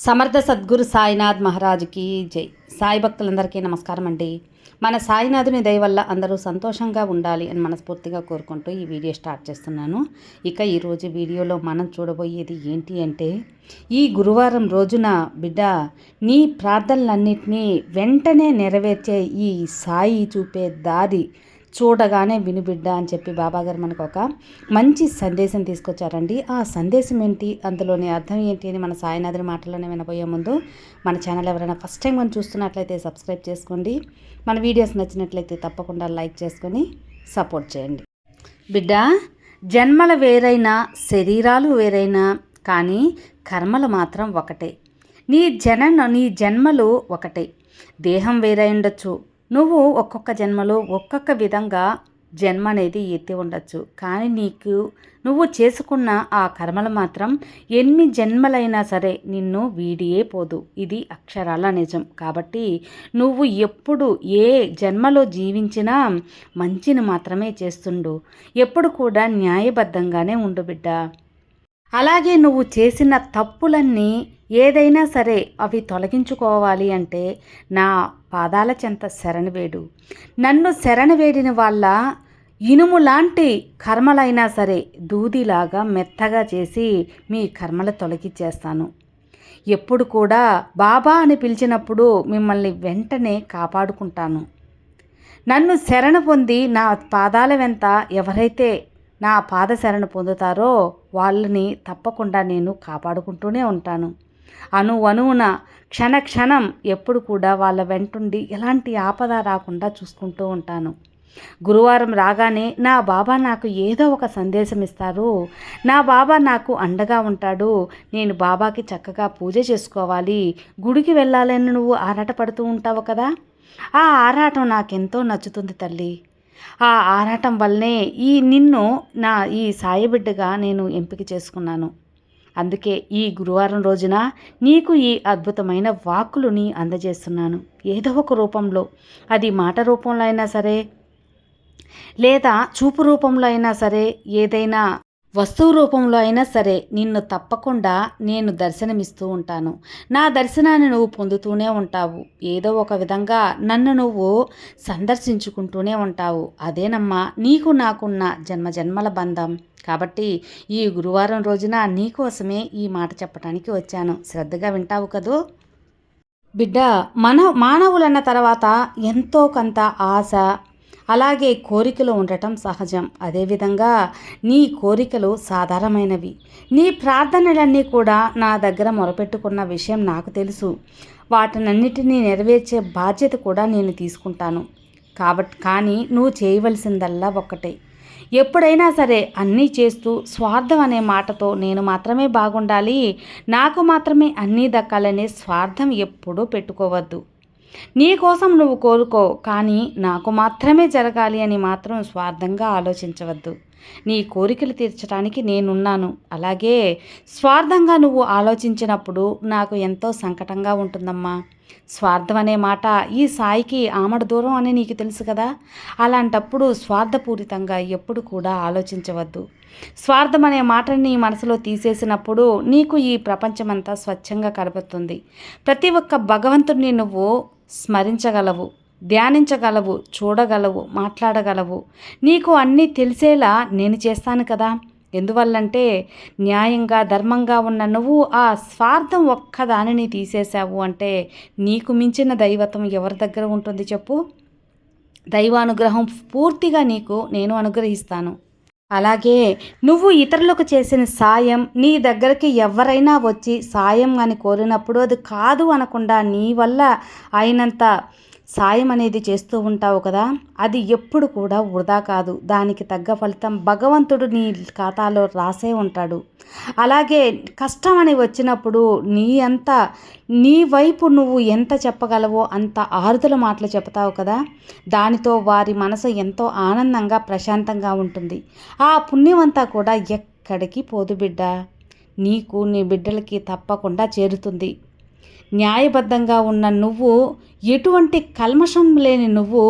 సమర్థ సద్గురు సాయినాథ్ మహారాజుకి జై. సాయి భక్తులందరికీ నమస్కారం అండి. మన సాయినాథుని దయ వల్ల అందరూ సంతోషంగా ఉండాలి అని మనస్ఫూర్తిగా కోరుకుంటూ ఈ వీడియో స్టార్ట్ చేస్తున్నాను. ఇక ఈరోజు వీడియోలో మనం చూడబోయేది ఏంటి అంటే ఈ గురువారం రోజున బిడ్డ నీ ప్రార్థనలన్నింటినీ వెంటనే నెరవేర్చే ఈ సాయి చూపే దారి చూడగానే వినుబిడ్డ అని చెప్పి బాబాగారు మనకు ఒక మంచి సందేశం తీసుకొచ్చారండి. ఆ సందేశం ఏంటి? అందులోని అర్థం ఏంటి అని మన సాయినాథుని మాటల్లోనే వినబోయే ముందు మన ఛానల్ ఎవరైనా ఫస్ట్ టైం మనం చూస్తున్నట్లయితే సబ్స్క్రైబ్ చేసుకోండి. మన వీడియోస్ నచ్చినట్లయితే తప్పకుండా లైక్ చేసుకొని సపోర్ట్ చేయండి. బిడ్డ జన్మల వేరైనా శరీరాలు వేరైనా కానీ కర్మలు మాత్రం ఒకటే. నీ జనన నీ జన్మలు ఒకటే. దేహం వేరై ఉండొచ్చు నువ్వు ఒక్కొక్క జన్మలో ఒక్కొక్క విధంగా జన్మ అనేది ఎత్తి ఉండొచ్చు. కానీ నీకు నువ్వు చేసుకున్న ఆ కర్మలు మాత్రం ఎన్ని జన్మలైనా సరే నిన్ను వీడియే పోదు. ఇది అక్షరాల నిజం. కాబట్టి నువ్వు ఎప్పుడు ఏ జన్మలో జీవించినా మంచిని మాత్రమే చేస్తుండు. ఎప్పుడు కూడా న్యాయబద్ధంగానే ఉండు బిడ్డ. అలాగే నువ్వు చేసిన తప్పులన్నీ ఏదైనా సరే అవి తొలగించుకోవాలి అంటే నా పాదాల చెంత శరణవేడు. నన్ను శరణవేడిన వాళ్ళ ఇనుము లాంటి కర్మలైనా సరే దూదిలాగా మెత్తగా చేసి మీ కర్మలు తొలగించేస్తాను ఎప్పుడు కూడా బాబా అని పిలిచినప్పుడు మిమ్మల్ని వెంటనే కాపాడుకుంటాను. నన్ను శరణ పొంది నా పాదాల వెంత ఎవరైతే నా పాదశరణ పొందుతారో వాళ్ళని తప్పకుండా నేను కాపాడుకుంటూనే ఉంటాను. అను అనువున క్షణ క్షణం ఎప్పుడు కూడా వాళ్ళ వెంటుండి ఎలాంటి ఆపద రాకుండా చూసుకుంటూ ఉంటాను. గురువారం రాగానే నా బాబా నాకు ఏదో ఒక సందేశం ఇస్తారు. నా బాబా నాకు అండగా ఉంటాడు. నేను బాబాకి చక్కగా పూజ చేసుకోవాలి. గుడికి వెళ్ళాలని నువ్వు ఆరాటపడుతూ ఉంటావు కదా? ఆ ఆరాటం నాకెంతో నచ్చుతుంది తల్లి. ఆ ఆరాటం వల్లనే ఈ నిన్ను నా ఈ సాయబిడ్డగా నేను ఎంపిక చేసుకున్నాను. అందుకే ఈ గురువారం రోజున నీకు ఈ అద్భుతమైన వాక్కులుని అందజేస్తున్నాను. ఏదో ఒక రూపంలో. అది మాట రూపంలో అయినా సరే లేదా చూపు రూపంలో అయినా సరే ఏదైనా వస్తువు రూపంలో అయినా సరే నిన్ను తప్పకుండా నేను దర్శనమిస్తూ ఉంటాను. నా దర్శనాన్ని నువ్వు పొందుతూనే ఉంటావు. ఏదో ఒక విధంగా నన్ను నువ్వు సందర్శించుకుంటూనే ఉంటావు. అదేనమ్మా నీకు నాకున్న జన్మ జన్మల బంధం. కాబట్టి ఈ గురువారం రోజున నీకోసమే ఈ మాట చెప్పడానికి వచ్చాను. శ్రద్ధగా వింటావు కదూ? బిడ్డ మన మానవులన్న తర్వాత ఎంతో కొంత ఆశ అలాగే కోరికలు ఉండటం సహజం. అదేవిధంగా నీ కోరికలు సాధారణమైనవి. నీ ప్రార్థనలన్నీ కూడా నా దగ్గర మొరపెట్టుకున్న విషయం నాకు తెలుసు. వాటినన్నిటినీ నెరవేర్చే బాధ్యత కూడా నేను తీసుకుంటాను. కాబట్టి కానీ నువ్వు చేయవలసిందల్లా ఒక్కటే. ఎప్పుడైనా సరే అన్నీ చేస్తూ స్వార్థం అనే మాటతో నేను మాత్రమే బాగుండాలి. నాకు మాత్రమే అన్నీ దక్కాలనే స్వార్థం ఎప్పుడూ పెట్టుకోవద్దు. నీ కోసం నువ్వు కోరుకో కానీ నాకు మాత్రమే జరగాలి అని మాత్రం స్వార్థంగా ఆలోచించవద్దు. నీ కోరికలు తీర్చడానికి నేనున్నాను. అలాగే స్వార్థంగా నువ్వు ఆలోచించినప్పుడు నాకు ఎంతో సంకటంగా ఉంటుందమ్మా. స్వార్థం అనే మాట ఈ సాయికి ఆమడ దూరం అని నీకు తెలుసు కదా? అలాంటప్పుడు స్వార్థపూరితంగా ఎప్పుడు కూడా ఆలోచించవద్దు. స్వార్థం అనే మాటని నీ మనసులో తీసేసినప్పుడు నీకు ఈ ప్రపంచమంతా స్వచ్ఛంగా కనబడుతుంది ప్రతి ఒక్క భగవంతుడిని నువ్వు స్మరించగలవు ధ్యానించగలవు చూడగలవు మాట్లాడగలవు. నీకు అన్నీ తెలిసేలా నేను చేస్తాను కదా. ఎందువల్లంటే న్యాయంగా ధర్మంగా ఉన్న నువ్వు ఆ స్వార్థం ఒక్కదానిని తీసేశావు అంటే నీకు మించిన దైవత్వం ఎవరి దగ్గర ఉంటుంది చెప్పు? దైవానుగ్రహం పూర్తిగా నీకు నేను అనుగ్రహిస్తాను. అలాగే నువ్వు ఇతరులకు చేసిన సాయం నీ దగ్గరికి ఎవరైనా వచ్చి సాయం అని కోరినప్పుడు అది కాదు అనకుండా నీ వల్ల అయినంత సాయం అనేది చేస్తూ ఉంటావు కదా అది ఎప్పుడు కూడా వృధా కాదు. దానికి తగ్గ ఫలితం భగవంతుడు నీ ఖాతాలో రాసే ఉంటాడు. అలాగే కష్టం అని వచ్చినప్పుడు నీ అంత నీ వైపు నువ్వు ఎంత చెప్పగలవో అంత ఆరుదల మాటలు చెప్తావు కదా దానితో వారి మనసు ఎంతో ఆనందంగా ప్రశాంతంగా ఉంటుంది. ఆ పుణ్యమంతా కూడా ఎక్కడికి పోదు బిడ్డ. నీకు నీ బిడ్డలకి తప్పకుండా చేరుతుంది. న్యాయబద్ధంగా ఉన్న నువ్వు ఎటువంటి కల్మషం లేని నువ్వు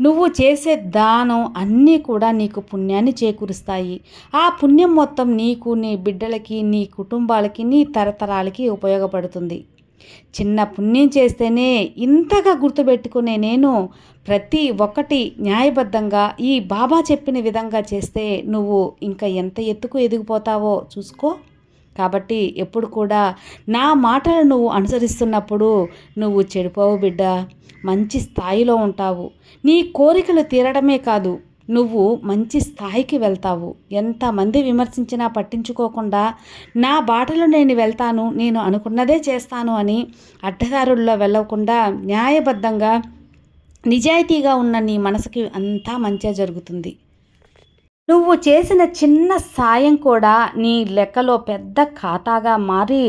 నువ్వు చేసే దానం అన్నీ కూడా నీకు పుణ్యాన్ని చేకూరుస్తాయి. ఆ పుణ్యం మొత్తం నీకు నీ బిడ్డలకి నీ కుటుంబాలకి నీ తరతరాలకి ఉపయోగపడుతుంది. చిన్న పుణ్యం చేస్తేనే ఇంతగా గుర్తుపెట్టుకునే నేను ప్రతి ఒక్కటి న్యాయబద్ధంగా ఈ బాబా చెప్పిన విధంగా చేస్తే నువ్వు ఇంకా ఎంత ఎత్తుకు ఎదిగిపోతావో చూసుకో. కాబట్టి ఎప్పుడు కూడా నా మాటలు నువ్వు అనుసరిస్తున్నప్పుడు నువ్వు చెడిపోవు బిడ్డ. మంచి స్థాయిలో ఉంటావు. నీ కోరికలు తీరడమే కాదు నువ్వు మంచి స్థాయికి వెళ్తావు. ఎంతమంది విమర్శించినా పట్టించుకోకుండా నా బాటలో నేను వెళ్తాను నేను అనుకున్నదే చేస్తాను అని అడ్డదారుల్లో వెళ్ళకుండా న్యాయబద్ధంగా నిజాయితీగా ఉన్న నీ మనసుకి అంతా మంచిగా జరుగుతుంది. నువ్వు చేసిన చిన్న సాయం కూడా నీ లెక్కలో పెద్ద ఖాతాగా మారి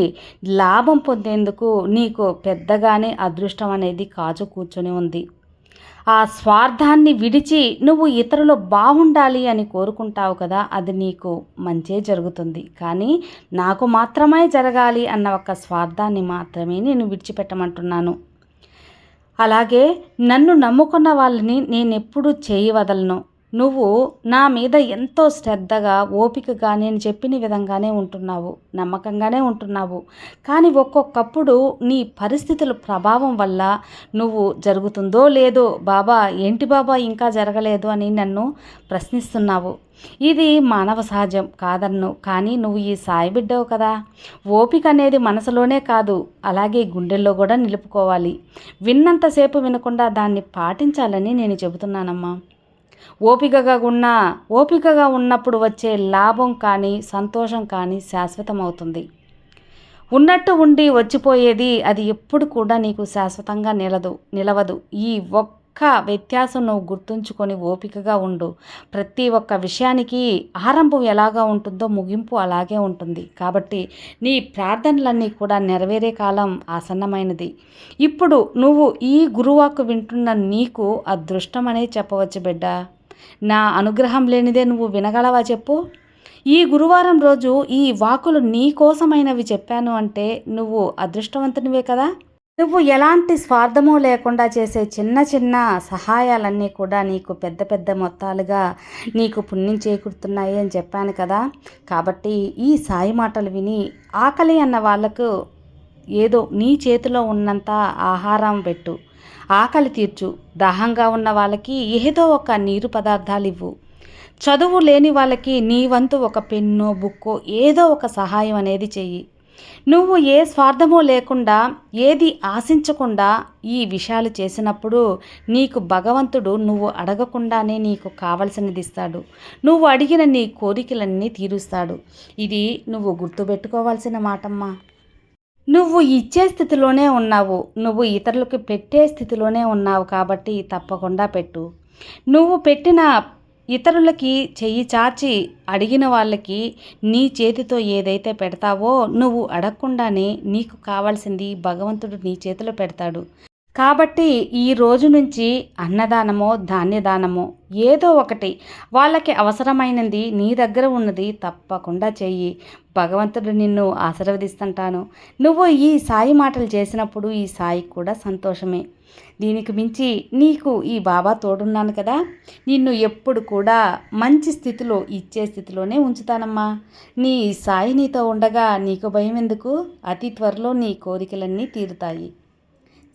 లాభం పొందేందుకు నీకు పెద్దగానే అదృష్టం అనేది కాచు కూర్చొని ఉంది. ఆ స్వార్థాన్ని విడిచి నువ్వు ఇతరులు బాగుండాలి అని కోరుకుంటావు కదా అది నీకు మంచే జరుగుతుంది. కానీ నాకు మాత్రమే జరగాలి అన్న ఒక స్వార్థాన్ని మాత్రమే నేను విడిచిపెట్టమంటున్నాను. అలాగే నన్ను నమ్ముకున్న వాళ్ళని నేను ఎప్పుడూ చేయి వదలను. నువ్వు నా మీద ఎంతో శ్రద్ధగా ఓపికగా నేను చెప్పిన విధంగానే ఉంటున్నావు నమ్మకంగానే ఉంటున్నావు. కానీ ఒక్కొక్కప్పుడు నీ పరిస్థితుల ప్రభావం వల్ల నువ్వు జరుగుతుందో లేదో బాబా ఏంటి బాబా ఇంకా జరగలేదు అని నన్ను ప్రశ్నిస్తున్నావు. ఇది మానవ సహజం కాదన్ను కానీ నువ్వు ఈ సాయి బిడ్డవు కదా. ఓపిక అనేది మనసులోనే కాదు అలాగే గుండెల్లో కూడా నిలుపుకోవాలి. విన్నంతసేపు వినకుండా దాన్ని పాటించాలని నేను చెబుతున్నానమ్మా. ఓపికగా ఉన్న ఓపికగా ఉన్నప్పుడు వచ్చే లాభం కానీ సంతోషం కానీ శాశ్వతం అవుతుంది ఉన్నట్టు ఉండి వచ్చిపోయేది అది ఎప్పుడు కూడా నీకు శాశ్వతంగా నిలదు నిలవదు. ఈ ఒక్క వ్యత్యాసం నువ్వు గుర్తుంచుకొని ఓపికగా ఉండు. ప్రతి ఒక్క విషయానికి ఆరంభం ఎలాగా ఉంటుందో ముగింపు అలాగే ఉంటుంది. కాబట్టి నీ ప్రార్థనలన్నీ కూడా నెరవేరే కాలం ఆసన్నమైనది. ఇప్పుడు నువ్వు ఈ గురువాకు వింటున్న నీకు అదృష్టం అనేది చెప్పవచ్చు బిడ్డ. నా అనుగ్రహం లేనిదే నువ్వు వినగలవా చెప్పు? ఈ గురువారం రోజు ఈ వాకులు నీ కోసమైనవి చెప్పాను అంటే నువ్వు అదృష్టవంతునివే కదా? నువ్వు ఎలాంటి స్వార్థము లేకుండా చేసే చిన్న చిన్న సహాయాలన్నీ కూడా నీకు పెద్ద పెద్ద మొత్తాలుగా నీకు పుణ్యం చేకూరుతున్నాయి అని చెప్పాను కదా. కాబట్టి ఈ సాయి మాటలు విని ఆకలి అన్న వాళ్ళకు ఏదో నీ చేతిలో ఉన్నంత ఆహారం పెట్టు. ఆకలి తీర్చు. దాహంగా ఉన్న వాళ్ళకి ఏదో ఒక నీరు పదార్థాలు ఇవ్వు. చదువు లేని వాళ్ళకి నీ వంతు ఒక పెన్ను బుక్కో ఏదో ఒక సహాయం అనేది చెయ్యి. నువ్వు ఏ స్వార్థమో లేకుండా ఏది ఆశించకుండా ఈ విషయాలు చేసినప్పుడు నీకు భగవంతుడు నువ్వు అడగకుండానే నీకు కావలసినది ఇస్తాడు. నువ్వు అడిగిన నీ కోరికలన్నీ తీరుస్తాడు. ఇది నువ్వు గుర్తుపెట్టుకోవాల్సిన మాటమ్మా. నువ్వు ఇచ్చే స్థితిలోనే ఉన్నావు. నువ్వు ఇతరులకు పెట్టే స్థితిలోనే ఉన్నావు కాబట్టి తప్పకుండా పెట్టు. నువ్వు పెట్టిన ఇతరులకి చెయ్యి చాచి అడిగిన వాళ్ళకి నీ చేతితో ఏదైతే పెడతావో నువ్వు అడగకుండానే నీకు కావాల్సింది భగవంతుడు నీ చేతిలో పెడతాడు. కాబట్టి ఈ రోజు నుంచి అన్నదానమో ధాన్యదానమో ఏదో ఒకటి వాళ్ళకి అవసరమైనది నీ దగ్గర ఉన్నది తప్పకుండా చెయ్యి. భగవంతుడు నిన్ను ఆశీర్వదిస్తుంటాను. నువ్వు ఈ సాయి మాటలు చేసినప్పుడు ఈ సాయి కూడా సంతోషమే. దీనికి మించి నీకు ఈ బాబా తోడున్నాను కదా. నిన్ను ఎప్పుడు కూడా మంచి స్థితిలో ఇచ్చే స్థితిలోనే ఉంచుతానమ్మా. నీ సాయి నీతో ఉండగా నీకు భయం ఎందుకు అతి త్వరలో నీ కోరికలన్నీ తీరుతాయి.